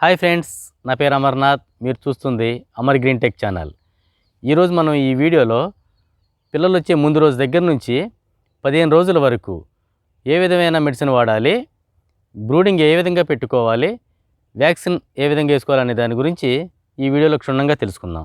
Hi friends నా పేరు అమర్నాథ్ మీరు చూస్తుంది అమర్ గ్రీన్ టెక్ ఛానల్. ఈరోజు మనం ఈ వీడియోలో పిల్లలు వచ్చే ముందు రోజు దగ్గర నుంచి పదిహేను రోజుల వరకు ఏ విధమైన మెడిసిన్ వాడాలి బ్రూడింగ్ ఏ విధంగా పెట్టుకోవాలి వ్యాక్సిన్ ఏ విధంగా వేసుకోవాలనే దాని గురించి ఈ వీడియోలో క్షుణ్ణంగా తెలుసుకుందాం.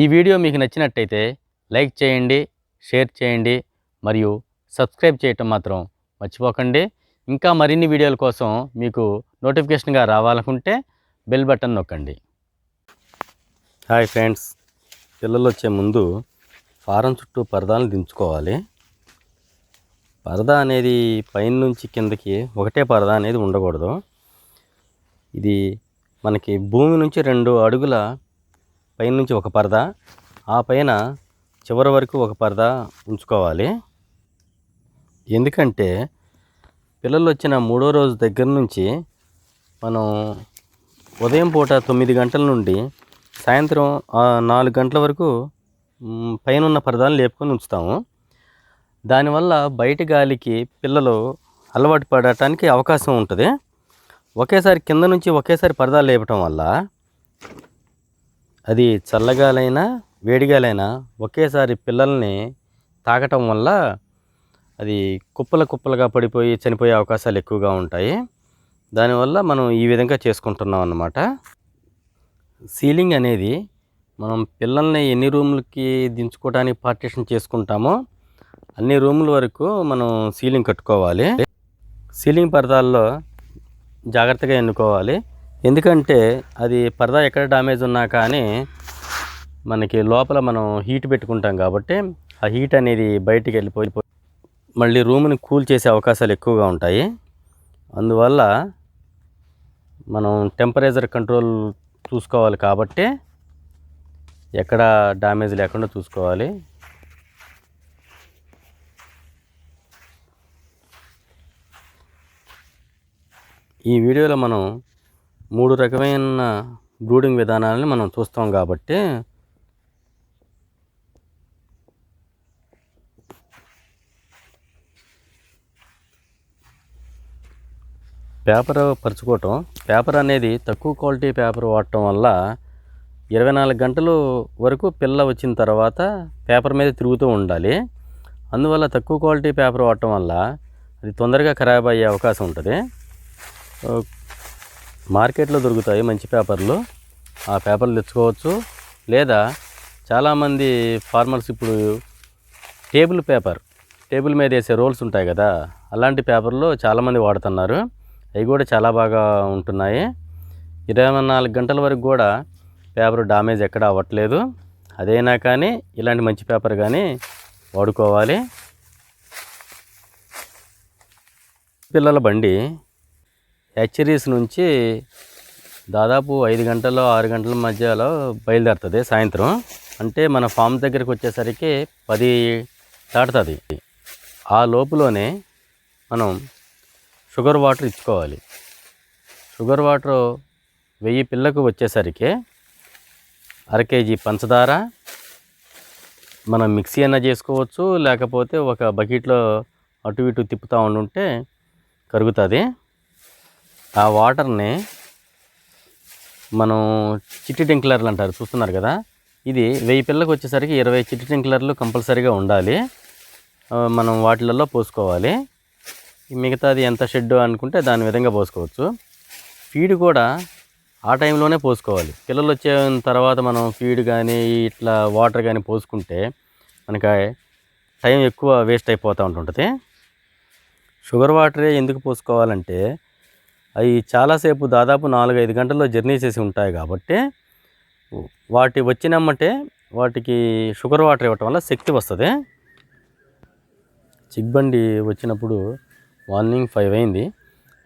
ఈ వీడియో మీకు నచ్చినట్టయితే లైక్ చేయండి షేర్ చేయండి మరియు సబ్స్క్రైబ్ చేయటం మాత్రం మర్చిపోకండి. ఇంకా మరిన్ని వీడియోల కోసం మీకు నోటిఫికేషన్గా రావాలనుకుంటే బెల్ బటన్ నొక్కండి. హాయ్ ఫ్రెండ్స్ పిల్లలు వచ్చే ముందు ఫారం చుట్టూ పరదాలను దించుకోవాలి. పరదా అనేది పైన నుంచి కిందకి ఒకటే పరదా అనేది ఉండకూడదు. ఇది మనకి భూమి నుంచి రెండు అడుగుల పైన నుంచి ఒక పరదా ఆ పైన చివరి వరకు ఒక పరదా ఉంచుకోవాలి. ఎందుకంటే పిల్లలు వచ్చిన మూడో రోజు దగ్గర నుంచి మనం ఉదయం పూట తొమ్మిది గంటల నుండి సాయంత్రం నాలుగు గంటల వరకు పైన ఉన్న పరదాలను లేపుకొని ఉంచుతాము. దానివల్ల బయట గాలికి పిల్లలు అలవాటు పడటానికి అవకాశం ఉంటుంది. ఒకేసారి కింద నుంచి ఒకేసారి పరదాలు లేపటం వల్ల అది చల్లగాలైనా వేడిగాలైనా ఒకేసారి పిల్లల్ని తాకటం వల్ల అది కుప్పల కుప్పలుగా పడిపోయి చనిపోయే అవకాశాలు ఎక్కువగా ఉంటాయి. దానివల్ల మనం ఈ విధంగా చేసుకుంటున్నాం అన్నమాట. సీలింగ్ అనేది మనం పిల్లల్ని ఎన్ని రూములకి దించుకోవడానికి పార్టీషన్ చేసుకుంటామో అన్ని రూముల వరకు మనం సీలింగ్ కట్టుకోవాలి. సీలింగ్ పరదాల్లో జాగ్రత్తగా ఎన్నుకోవాలి. ఎందుకంటే అది పరదా ఎక్కడ డ్యామేజ్ ఉన్నా కానీ మనకి లోపల మనం హీట్ పెట్టుకుంటాం కాబట్టి ఆ హీట్ అనేది బయటికి వెళ్ళిపోయి మళ్ళీ రూమ్ని కూల్ చేసే అవకాశాలు ఎక్కువగా ఉంటాయి. అందువల్ల మనం టెంపరేచర్ కంట్రోల్ చూసుకోవాలి కాబట్టి ఎక్కడ డ్యామేజ్ లేకుండా చూసుకోవాలి. ఈ వీడియోలో మనం మూడు రకమైన బ్రూడింగ్ విధానాలని మనం చూస్తాం కాబట్టి పేపర్ పరుచుకోవటం. పేపర్ అనేది తక్కువ క్వాలిటీ పేపర్ వాడటం వల్ల ఇరవై నాలుగు గంటలు వరకు పిల్ల వచ్చిన తర్వాత పేపర్ మీద తిరుగుతూ ఉండాలి. అందువల్ల తక్కువ క్వాలిటీ పేపర్ వాడటం వల్ల అది తొందరగా ఖరాబ్ అయ్యే అవకాశం ఉంటుంది. మార్కెట్లో దొరుకుతాయి మంచి పేపర్లు. ఆ పేపర్లు తెచ్చుకోవచ్చు. లేదా చాలామంది ఫార్మర్స్ ఇప్పుడు టేబుల్ పేపర్ టేబుల్ మీద వేసే రోల్స్ ఉంటాయి కదా అలాంటి పేపర్లు చాలామంది వాడుతున్నారు. అవి కూడా చాలా బాగా ఉంటున్నాయి. ఇరవై నాలుగు గంటల వరకు కూడా పేపర్ డామేజ్ ఎక్కడ అవ్వట్లేదు. అదైనా కానీ ఇలాంటి మంచి పేపర్ కానీ వాడుకోవాలి. పిల్లల బండి హెచ్చరీస్ నుంచి దాదాపు ఐదు గంటలు ఆరు గంటల మధ్యలో బయలుదేరుతుంది సాయంత్రం. అంటే మన ఫామ్ దగ్గరికి వచ్చేసరికి పది దాటుతుంది. ఆ లోపులోనే మనం షుగర్ వాటర్ ఇచ్చుకోవాలి. షుగర్ వాటర్ వెయ్యి పిల్లకు వచ్చేసరికి అర కేజీ పంచదార మనం మిక్సీ అయినా చేసుకోవచ్చు లేకపోతే ఒక బకెట్లో అటు ఇటు తిప్పుతూ ఉండుంటే కరుగుతుంది. ఆ వాటర్ని మనం చిట్టి టింక్లర్లు అంటారు చూస్తున్నారు కదా? ఇది వెయ్యి పిల్లలకు వచ్చేసరికి ఇరవై చిట్టి స్ప్రింక్లర్లు కంపల్సరీగా ఉండాలి. మనం వాటిలలో పోసుకోవాలి. మిగతాది ఎంత షెడ్ అనుకుంటే దాని విధంగా పోసుకోవచ్చు. ఫీడ్ కూడా ఆ టైంలోనే పోసుకోవాలి. పిల్లలు వచ్చిన తర్వాత మనం ఫీడ్ కానీ ఇట్లా వాటర్ కానీ పోసుకుంటే మనకి టైం ఎక్కువ వేస్ట్ అయిపోతూ ఉంటుంటుంది. షుగర్ వాటరే ఎందుకు పోసుకోవాలంటే అవి చాలాసేపు దాదాపు నాలుగు ఐదు గంటల్లో జర్నీ చేసి ఉంటాయి కాబట్టి వాటి వచ్చినమ్మంటే వాటికి షుగర్ వాటర్ ఇవ్వటం వల్ల శక్తి వస్తుంది. చిగ్బండి వచ్చినప్పుడు మార్నింగ్ ఫైవ్ అయింది.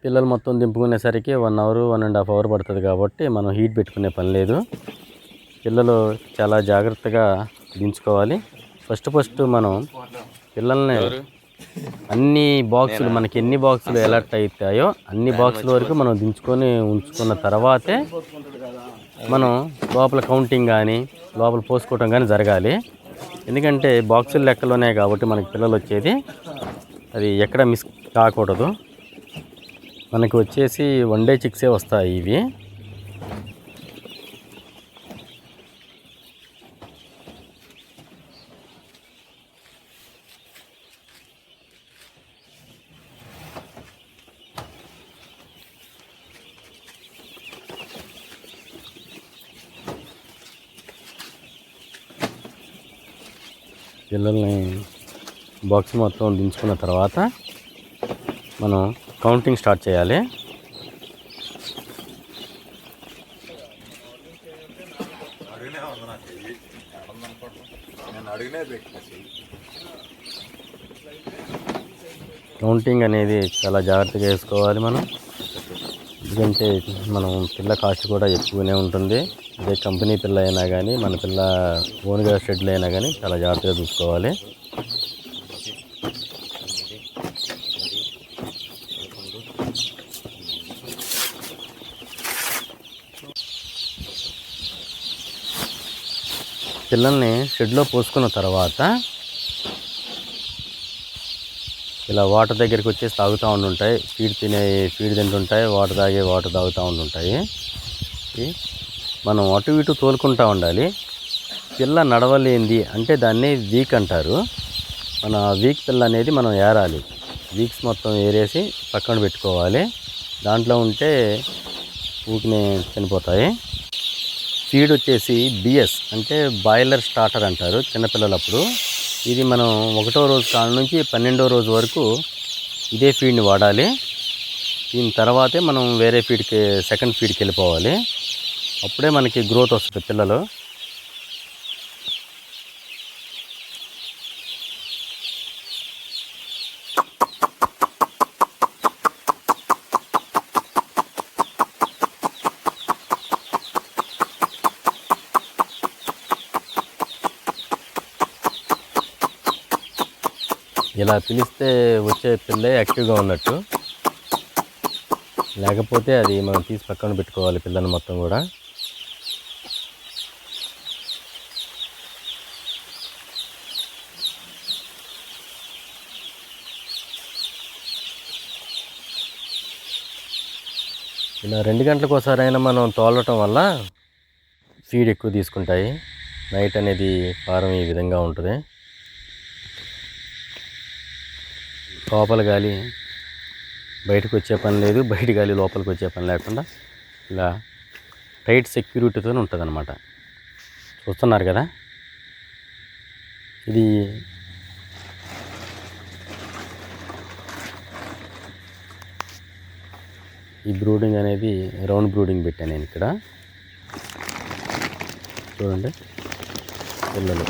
పిల్లలు మొత్తం దింపుకునేసరికి one hour one and half hour పడుతుంది కాబట్టి మనం హీట్ పెట్టుకునే పని లేదు. పిల్లలు చాలా జాగ్రత్తగా దించుకోవాలి. ఫస్ట్ ఫస్ట్ మనం పిల్లల్ని అన్ని బాక్సులు మనకి ఎన్ని బాక్సులు ఎలర్ట్ అవుతాయో అన్ని బాక్సుల వరకు మనం దించుకొని ఉంచుకున్న తర్వాతే మనం లోపల కౌంటింగ్ కానీ లోపల పోసుకోవటం కానీ జరగాలి. ఎందుకంటే బాక్సుల లెక్కలోనే కాబట్టి మనకి పిల్లలు వచ్చేది. అది ఎక్కడ మిస్ కాకూడదు. మనకి వచ్చేసి వన్ డే చిక్సే వస్తాయి ఇవి. పిల్లల్ని బాక్స్ మొత్తం దించుకున్న తర్వాత మనం కౌంటింగ్ స్టార్ట్ చేయాలి. కౌంటింగ్ అనేది చాలా జాగ్రత్తగా వేసుకోవాలి మనం. ఎందుకంటే మనం పిల్ల కాస్ట్ కూడా ఎక్కువనే ఉంటుంది. అదే కంపెనీ పిల్ల అయినా కానీ మన పిల్ల ఓన్గా షెడ్లు అయినా కానీ చాలా జాగ్రత్తగా చూసుకోవాలి. పిల్లల్ని షెడ్లో పోసుకున్న తర్వాత ఇలా వాటర్ దగ్గరికి వచ్చేసి తాగుతూ ఉండుంటాయి. ఫీడ్ తినే ఫీడ్ తింటుంటాయి వాటర్ తాగే వాటర్ తాగుతూ ఉండుంటాయి. మనం అటు ఇటు తోలుకుంటూ ఉండాలి. పిల్ల నడవలేంది అంటే దాన్ని వీక్ అంటారు. మన వీక్ పిల్ల అనేది మనం ఏరాలి. వీక్స్ మొత్తం ఏరేసి పక్కన పెట్టుకోవాలి. దాంట్లో ఉంటే ఊకినే చనిపోతాయి. ఫీడ్ వచ్చేసి బిఎస్ అంటే బాయిలర్ స్టార్టర్ అంటారు చిన్నపిల్లలప్పుడు. ఇది మనం ఒకటో రోజు కాడ నుంచి పన్నెండో రోజు వరకు ఇదే ఫీడ్ని వాడాలి. దీని తర్వాతే మనం వేరే ఫీడ్కి సెకండ్ ఫీడ్కి వెళ్ళిపోవాలి. అప్పుడే మనకి గ్రోత్ వస్తుంది పిల్లలు. ఇలా పిలిస్తే వచ్చే పిల్లే యాక్టివ్గా ఉన్నట్టు. లేకపోతే అది మనం తీసి పక్కన పెట్టుకోవాలి పిల్లని మొత్తం కూడా. ఇలా రెండు గంటలకు ఒకసారైనా మనం తోలటం వల్ల ఫీడ్ ఎక్కువ తీసుకుంటాయి. నైట్ అనేది ఫారం ఈ విధంగా ఉంటుంది. లోపల గాలి బయటకు వచ్చే పని లేదు. బయట గాలి లోపలికి వచ్చే పని లేకుండా ఇలా టైట్ సెక్యూరిటీతో ఉంటుంది అనమాట చూస్తున్నారు కదా? ఇది ఈ బ్రూడింగ్ అనేది రౌండ్ బ్రూడింగ్ పెట్టాను నేను ఇక్కడ. చూడండి. పిల్లలు.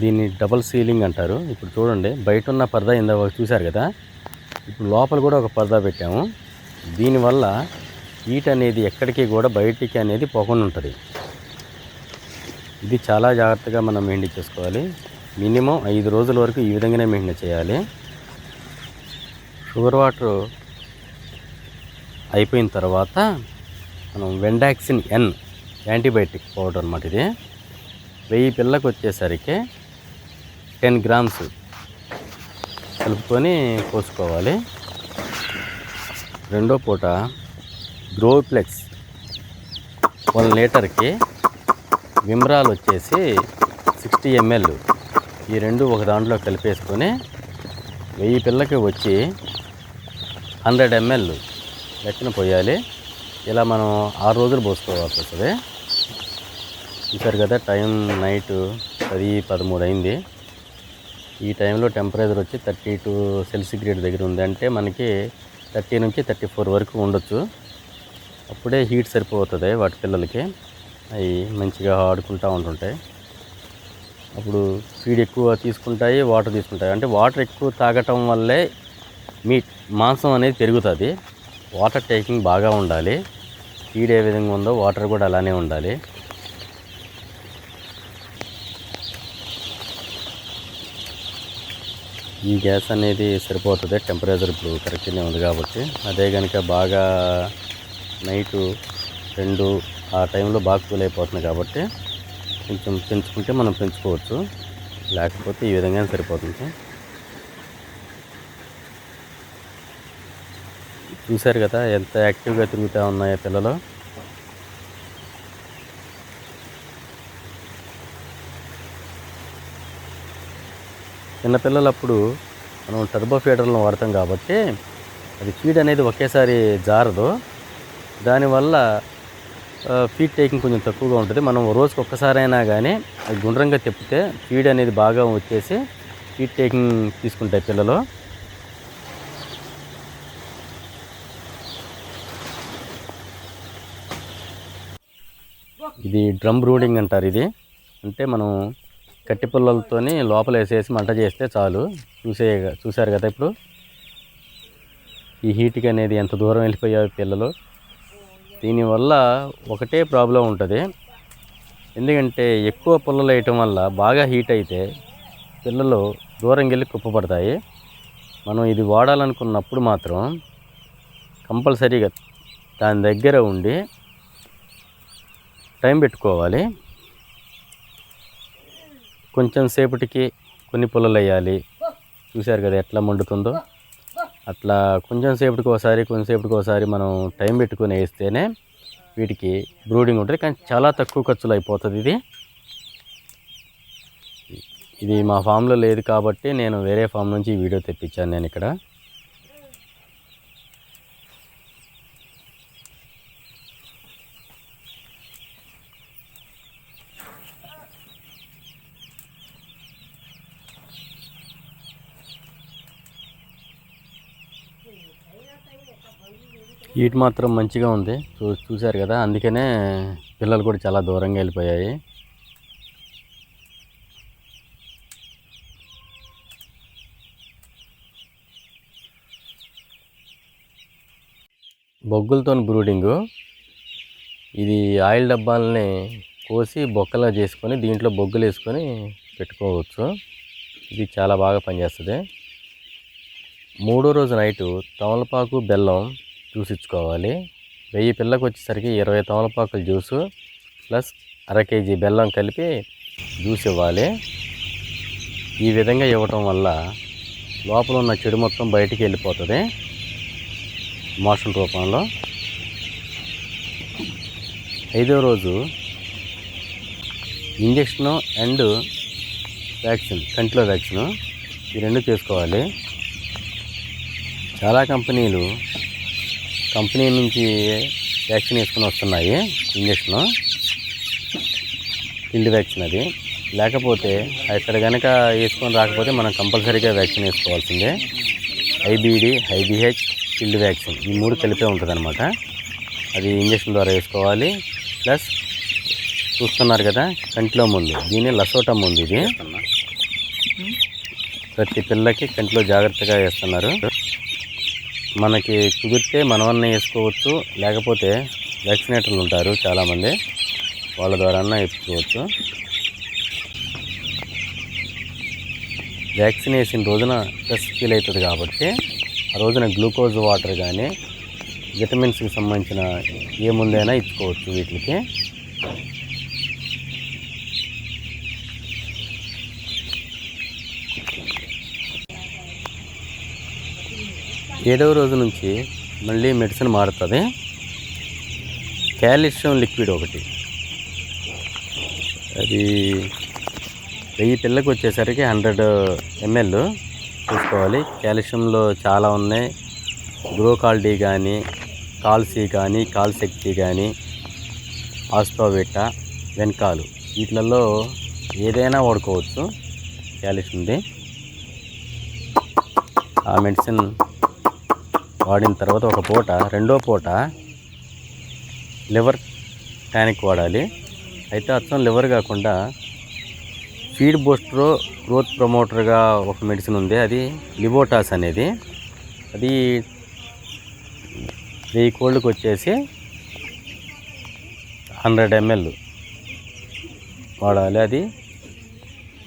దీన్ని డబల్ సీలింగ్ అంటారు. ఇప్పుడు చూడండి బయట ఉన్న పరదా ఇందాక చూశారు కదా? ఇప్పుడు లోపల కూడా ఒక పరదా పెట్టాము. దీనివల్ల హీట్ అనేది ఎక్కడికి కూడా బయటికి అనేది పోకుండా ఉంటుంది. ఇది చాలా జాగ్రత్తగా మనం మెయింటైన్ చేసుకోవాలి. మినిమం ఐదు రోజుల వరకు ఈ విధంగానే మెయింటైన్ చేయాలి. షుగర్ వాటర్ అయిపోయిన తర్వాత మనం వెండాక్సిన్ ఎన్ యాంటీబయాటిక్ పౌడర్ అనమాట ఇది. వెయ్యి పిల్లలకు వచ్చేసరికి టెన్ గ్రామ్స్ కలుపుకొని పోసుకోవాలి. రెండో పూట గ్రోప్లెక్స్ వన్ లీటర్కి విమ్రాల్ వచ్చేసి సిక్స్టీ ఎంఎల్. ఈ రెండు ఒక దాంట్లో కలిపేసుకొని వెయ్యి పిల్లకి వచ్చి హండ్రెడ్ ఎంఎల్ లెక్కన పోయాలి. ఇలా మనం ఆరు రోజులు పోసుకోవాల్సి వస్తుంది. చూసారు కదా టైం నైట్ పది పదమూడు అయింది. ఈ టైంలో టెంపరేచర్ వచ్చి థర్టీ టూ సెల్సిగ్రేడ్ దగ్గర ఉంది. అంటే మనకి థర్టీ నుంచి థర్టీ ఫోర్ వరకు ఉండొచ్చు. అప్పుడే హీట్ సరిపోతుంది వాటి పిల్లలకి. అవి మంచిగా ఆడుకుంటూ ఉంటుంటాయి. అప్పుడు ఫీడ్ ఎక్కువ తీసుకుంటాయి వాటర్ తీసుకుంటాయి. అంటే వాటర్ ఎక్కువ తాగటం వల్లే మీట్ మాంసం అనేది పెరుగుతుంది. వాటర్ టేకింగ్ బాగా ఉండాలి. ఫీడ్ ఏ విధంగా ఉందో వాటర్ కూడా అలానే ఉండాలి. ఈ గ్యాస్ అనేది సరిపోతుంది టెంపరేచర్ ఇప్పుడు కరెక్ట్గానే ఉంది కాబట్టి. అదే కనుక బాగా నైటు రెండు ఆ టైంలో బాగా కూల్ అయిపోతుంది కాబట్టి కొంచెం పెంచుకుంటే మనం పెంచుకోవచ్చు. లేకపోతే ఈ విధంగా సరిపోతుంది చూశారు కదా ఎంత యాక్టివ్గా తిరుగుతూ ఉన్నాయో పిల్లలు. చిన్నపిల్లలు అప్పుడు మనం టర్బో ఫీడర్లను వాడతాం కాబట్టి అది ఫీడ్ అనేది ఒకేసారి జారదు. దానివల్ల ఫీడ్ టేకింగ్ కొంచెం తక్కువగా ఉంటుంది. మనం రోజుకి ఒక్కసారైనా కానీ అది గుండ్రంగా తిప్పితే ఫీడ్ అనేది బాగా వచ్చేసి ఫీడ్ టేకింగ్ తీసుకుంటాయి పిల్లలు. ఇది డ్రమ్ బ్రూడింగ్ అంటారు ఇది. అంటే మనం కట్టి పుల్లలతోని లోపల వేసేసి మంట చేస్తే చాలు. చూసే చూశారు కదా ఇప్పుడు? ఈ హీట్కి అనేది ఎంత దూరం వెళ్ళిపోయారు పిల్లలు? దీనివల్ల ఒకటే ప్రాబ్లం ఉంటుంది. ఎందుకంటే ఎక్కువ పుల్లలు వేయటం వల్ల బాగా హీట్ అయితే పిల్లలు దూరం వెళ్ళి కుప్పపడతాయి మనం ఇది వాడాలనుకున్నప్పుడు మాత్రం కంపల్సరీగా దాని దగ్గర ఉండి టైం పెట్టుకోవాలి. కొంచెం సేపటికి కొన్ని పుల్లలు వేయాలి. చూశారు కదా ఎట్లా మండుతుందో? అట్లా కొంచెం సేపటికి ఒకసారి కొంచెం సేపటికి ఒకసారి మనం టైం పెట్టుకొని వేస్తేనే వీటికి బ్రూడింగ్ ఉంటుంది. కానీ చాలా తక్కువ ఖర్చులు అయిపోతుంది ఇది. ఇది మా ఫామ్లో లేదు కాబట్టి నేను వేరే ఫామ్ నుంచి ఈ వీడియో తెప్పించాను నేను ఇక్కడ. హీట్ మాత్రం మంచిగా ఉంది. చూ చూశారు కదా? అందుకనే పిల్లలు కూడా చాలా దూరంగా వెళ్ళిపోయాయి. బొగ్గులతో బ్రూడింగు. ఇది ఆయిల్ డబ్బాలని కోసి బొక్కలా చేసుకొని దీంట్లో బొగ్గులు వేసుకొని పెట్టుకోవచ్చు. ఇది చాలా బాగా పనిచేస్తుంది. మూడో రోజు నైటు తమలపాకు బెల్లం జ్యూస్ ఇచ్చుకోవాలి వెయ్యి పిల్లకు వచ్చేసరికి ఇరవై తమలపాకుల జ్యూసు ప్లస్ అర కేజీ బెల్లం కలిపి జ్యూస్ ఇవ్వాలి. ఈ విధంగా ఇవ్వటం వల్ల లోపల ఉన్న చెడు మొత్తం బయటికి వెళ్ళిపోతుంది మోషన్ రూపంలో. ఐదో రోజు ఇంజక్షను అండ్ వ్యాక్సిన్ కంటిలో వ్యాక్సిన్ ఈ రెండు చేసుకోవాలి చాలా కంపెనీలు కంపెనీ నుంచి వ్యాక్సిన్ వేసుకుని వస్తున్నాయి ఇంజక్షను. ఫీల్డ్ వ్యాక్సిన్ అది. లేకపోతే అక్కడ కనుక వేసుకొని రాకపోతే మనం కంపల్సరీగా vaccine వేసుకోవాల్సిందే. IBD IBH field vaccine. ఈ మూడు కలిపే ఉంటుంది అనమాట అది ఇంజక్షన్ ద్వారా వేసుకోవాలి. ప్లస్ చూస్తున్నారు కదా కంటిలో ముందు దీని లసోటా ముందు ఇది. ప్రతి పిల్లకి కంటిలో జాగ్రత్తగా వేస్తున్నారు. మనకి కుదిరితే మనవన్న వేసుకోవచ్చు. లేకపోతే వ్యాక్సినేటర్లు ఉంటారు చాలామంది. వాళ్ళ ద్వారా వేసుకోవచ్చు. వ్యాక్సిన్ వేసిన రోజున స్ట్రెస్ ఫీల్ అవుతుంది కాబట్టి ఆ రోజున గ్లూకోజ్ వాటర్ కానీ విటమిన్స్కి సంబంధించిన ఏ ముందైనా ఇచ్చుకోవచ్చు వీటికి. ఏడవ రోజు నుంచి మళ్ళీ మెడిసిన్ మారుతుంది. క్యాల్షియం లిక్విడ్ ఒకటి. అది వెయ్యి పిల్లకి వచ్చేసరికి హండ్రెడ్ ఎంఎల్ తీసుకోవాలి. కాల్షియంలో చాలా ఉన్నాయి. గ్రోకాల్డీ కానీ కాల్సీ కానీ కాల్శక్తి కానీ ఆస్టోవిటా వెనకాలు వీటిలలో ఏదైనా వాడుకోవచ్చు క్యాల్షియంది ఆ మెడిసిన్ వాడిన తర్వాత ఒక పూట రెండో పూట లివర్ టానిక్ వాడాలి. అయితే అచ్చం లివర్ కాకుండా ఫీడ్ బూస్టర్ గ్రోత్ ప్రమోటర్గా ఒక మెడిసిన్ ఉంది. అది లిబోటాస్ అనేది. అది వెయ్యి కోళ్ళకి వచ్చేసి హండ్రెడ్ ఎంఎల్ వాడాలి. అది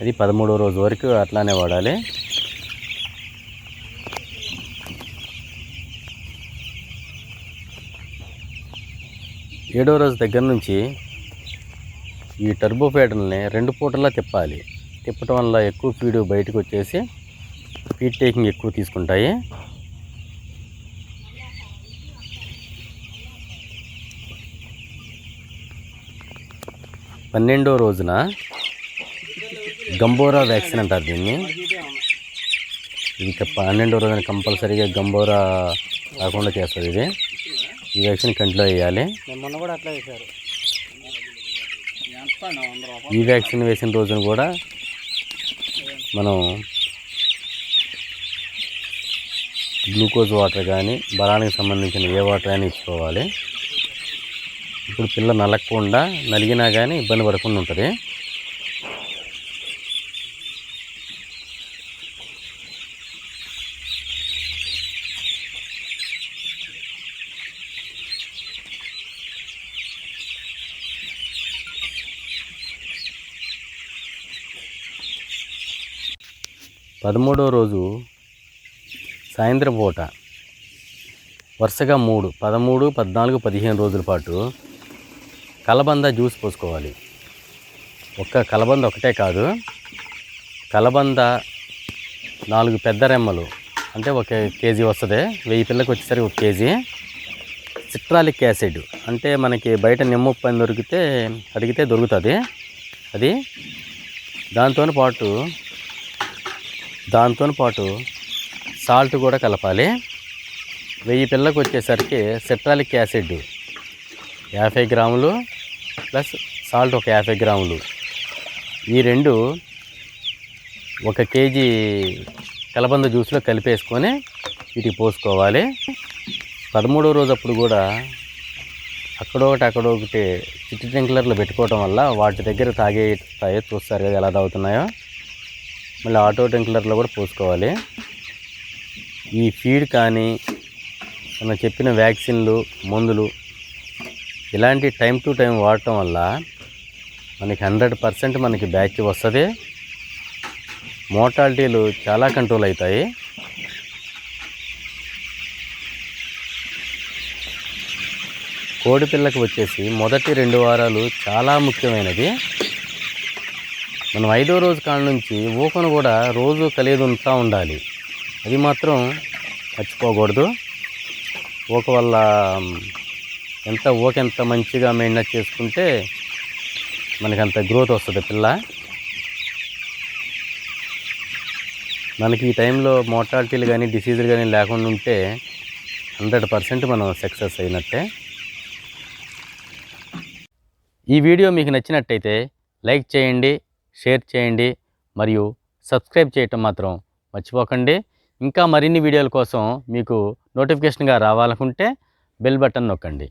అది పదమూడో రోజు వరకు అట్లానే వాడాలి. ఏడో రోజు దగ్గర నుంచి ఈ టర్బో రెండు పూటలా తిప్పాలి. తిప్పటం వల్ల ఎక్కువ ఫీడ్ బయటకు వచ్చేసి ఫీడ్ టేకింగ్ ఎక్కువ తీసుకుంటాయి. పన్నెండో రోజున గంబోరా వ్యాక్సిన్ అంటారు దీన్ని. ఇది పన్నెండో రోజున కంపల్సరీగా గంబోరా రాకుండా చేస్తుంది ఇది. ఈ వ్యాక్సిన్ కంటిలో వేయాలి. మొన్న కూడా అట్లా వేశారు ఈ వ్యాక్సిన్ వేసిన రోజున కూడా మనం గ్లూకోజ్ వాటర్ కానీ బలానికి సంబంధించిన ఏ వాటర్ అయినా ఇచ్చుకోవాలి. ఇప్పుడు పిల్ల నలగకుండా నలిగినా కానీ ఇబ్బంది పడకుండా ఉంటుంది. పదమూడవ రోజు సాయంత్రం పూట వరుసగా మూడు పదమూడు పద్నాలుగు పదిహేను రోజుల పాటు కలబంద జ్యూస్ పోసుకోవాలి. ఒక్క కలబంద ఒకటే కాదు కలబంద నాలుగు పెద్ద రెమ్మలు అంటే ఒక కేజీ వస్తుంది వెయ్యి పిల్లకి వచ్చేసరికి ఒక కేజీ. సిట్రాలిక్ యాసిడ్ అంటే మనకి బయట నిమ్మప్పని దొరికితే అడిగితే దొరుకుతుంది. అది దాంతో పాటు దాంతో పాటు సాల్ట్ కూడా కలపాలి. వెయ్యి పిల్లకు వచ్చేసరికి సెట్రాలిక్ యాసిడ్ యాభై గ్రాములు ప్లస్ సాల్ట్ ఒక యాభై గ్రాములు. ఈ రెండు ఒక కేజీ కలబంద జ్యూస్లో కలిపేసుకొని వీటికి పోసుకోవాలి. పదమూడో రోజు అప్పుడు కూడా అక్కడొకటి అక్కడొకటి చిట్టి ట్రింక్లర్లు పెట్టుకోవడం వల్ల వాటి దగ్గర తాగేస్తాయో చూస్తారు కదా ఎలా తాగుతున్నాయో. మళ్ళీ ఆటో టెంక్లర్లో కూడా పోసుకోవాలి. ఈ ఫీడ్ కానీ మనం చెప్పిన వ్యాక్సిన్లు మందులు ఇలాంటి టైం టు టైం వాడటం వల్ల మనకి హండ్రెడ్ పర్సెంట్ మనకి బ్యాచ్ వస్తుంది. మోటాలిటీలు చాలా కంట్రోల్ అవుతాయి. కోడి పిల్లకు వచ్చేసి మొదటి రెండు వారాలు చాలా ముఖ్యమైనది. మనం ఐదో రోజు కాడ నుంచి ఊకను కూడా రోజు కలిగి ఉంటూ ఉండాలి. అది మాత్రం మర్చిపోకూడదు. ఊక వల్ల ఎంత ఊక ఎంత మంచిగా మెయింటైన్ చేసుకుంటే మనకి అంత గ్రోత్ వస్తుంది పిల్ల. మనకి ఈ టైంలో మోర్టాలిటీలు కానీ డిసీజులు కానీ లేకుండా ఉంటే హండ్రెడ్ పర్సెంట్ మనం సక్సెస్ అయినట్టే. ఈ వీడియో మీకు నచ్చినట్టయితే లైక్ చేయండి షేర్ చేయండి మరియు సబ్స్క్రైబ్ చేయటం మాత్రం మర్చిపోకండి. ఇంకా మరిన్ని వీడియోల కోసం మీకు నోటిఫికేషన్గా రావాలనుకుంటే బెల్ బటన్ నొక్కండి.